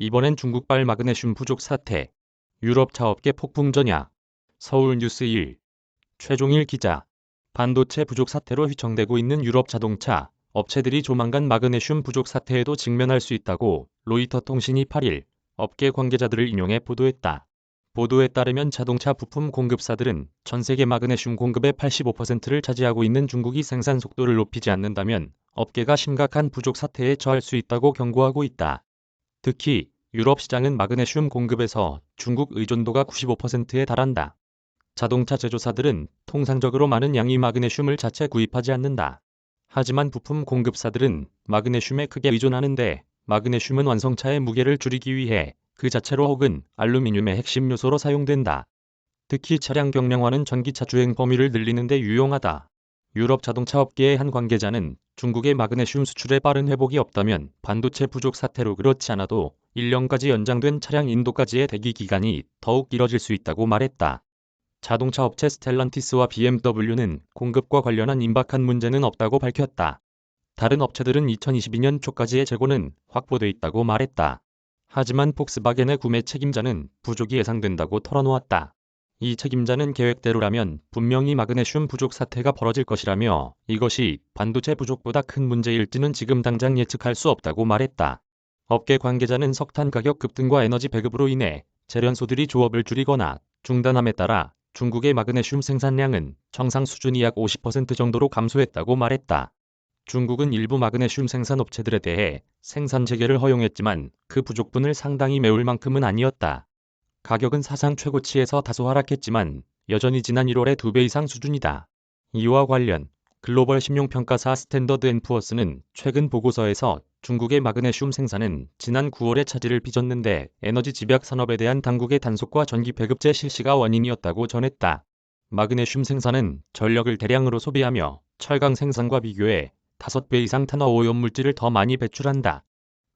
이번엔 중국발 마그네슘 부족 사태. 유럽 차업계 폭풍 전야. 서울 뉴스 1. 최종일 기자. 반도체 부족 사태로 휘청대고 있는 유럽 자동차 업체들이 조만간 마그네슘 부족 사태에도 직면할 수 있다고 로이터 통신이 8일 업계 관계자들을 인용해 보도했다. 보도에 따르면 자동차 부품 공급사들은 전 세계 마그네슘 공급의 85%를 차지하고 있는 중국이 생산 속도를 높이지 않는다면 업계가 심각한 부족 사태에 처할 수 있다고 경고하고 있다. 특히 유럽 시장은 마그네슘 공급에서 중국 의존도가 95%에 달한다. 자동차 제조사들은 통상적으로 많은 양의 마그네슘을 자체 구입하지 않는다. 하지만 부품 공급사들은 마그네슘에 크게 의존하는데 마그네슘은 완성차의 무게를 줄이기 위해 그 자체로 혹은 알루미늄의 핵심 요소로 사용된다. 특히 차량 경량화는 전기차 주행 범위를 늘리는 데 유용하다. 유럽 자동차 업계의 한 관계자는 중국의 마그네슘 수출에 빠른 회복이 없다면 반도체 부족 사태로 그렇지 않아도 1년까지 연장된 차량 인도까지의 대기 기간이 더욱 길어질 수 있다고 말했다. 자동차 업체 스텔란티스와 BMW는 공급과 관련한 임박한 문제는 없다고 밝혔다. 다른 업체들은 2022년 초까지의 재고는 확보돼 있다고 말했다. 하지만 폭스바겐의 구매 책임자는 부족이 예상된다고 털어놓았다. 이 책임자는 계획대로라면 분명히 마그네슘 부족 사태가 벌어질 것이라며 이것이 반도체 부족보다 큰 문제일지는 지금 당장 예측할 수 없다고 말했다. 업계 관계자는 석탄 가격 급등과 에너지 배급으로 인해 재련소들이 조업을 줄이거나 중단함에 따라 중국의 마그네슘 생산량은 정상 수준이 약 50% 정도로 감소했다고 말했다. 중국은 일부 마그네슘 생산 업체들에 대해 생산 재개를 허용했지만 그 부족분을 상당히 메울 만큼은 아니었다. 가격은 사상 최고치에서 다소 하락했지만 여전히 지난 1월의 2배 이상 수준이다. 이와 관련 글로벌 신용평가사 스탠더드 앤 푸어스는 최근 보고서에서 중국의 마그네슘 생산은 지난 9월에 차질을 빚었는데 에너지 집약 산업에 대한 당국의 단속과 전기 배급제 실시가 원인이었다고 전했다. 마그네슘 생산은 전력을 대량으로 소비하며 철강 생산과 비교해 5배 이상 탄화 오염물질을 더 많이 배출한다.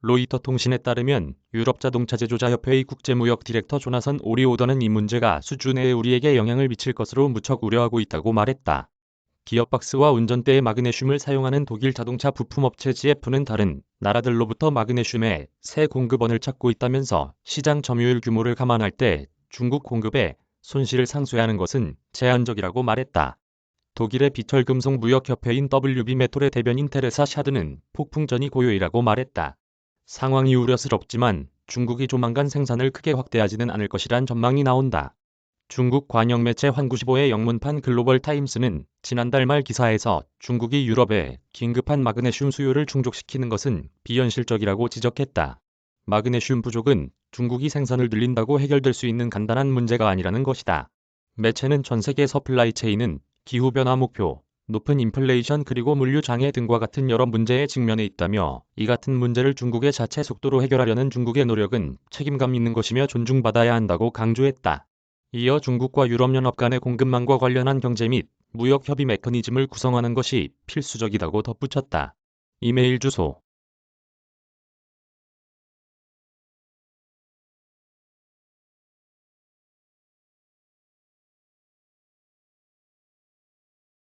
로이터 통신에 따르면 유럽 자동차 제조자 협회의 국제무역 디렉터 조나선 오리오더는 이 문제가 수주 내에 우리에게 영향을 미칠 것으로 무척 우려하고 있다고 말했다. 기어박스와 운전대에 마그네슘을 사용하는 독일 자동차 부품업체 GF는 다른 나라들로부터 마그네슘의 새 공급원을 찾고 있다면서 시장 점유율 규모를 감안할 때 중국 공급에 손실을 상쇄하는 것은 제한적이라고 말했다. 독일의 비철금속 무역협회인 WB 메톨의 대변인 테레사 샤드는 폭풍전이 고요이라고 말했다. 상황이 우려스럽지만 중국이 조만간 생산을 크게 확대하지는 않을 것이란 전망이 나온다. 중국 관영 매체 환구시보의 영문판 글로벌 타임스는 지난달 말 기사에서 중국이 유럽에 긴급한 마그네슘 수요를 충족시키는 것은 비현실적이라고 지적했다. 마그네슘 부족은 중국이 생산을 늘린다고 해결될 수 있는 간단한 문제가 아니라는 것이다. 매체는 전 세계 서플라이 체인은 기후변화 목표, 높은 인플레이션 그리고 물류 장애 등과 같은 여러 문제에 직면해 있다며 이 같은 문제를 중국의 자체 속도로 해결하려는 중국의 노력은 책임감 있는 것이며 존중받아야 한다고 강조했다. 이어 중국과 유럽연합 간의 공급망과 관련한 경제 및 무역 협의 메커니즘을 구성하는 것이 필수적이라고 덧붙였다. 이메일 주소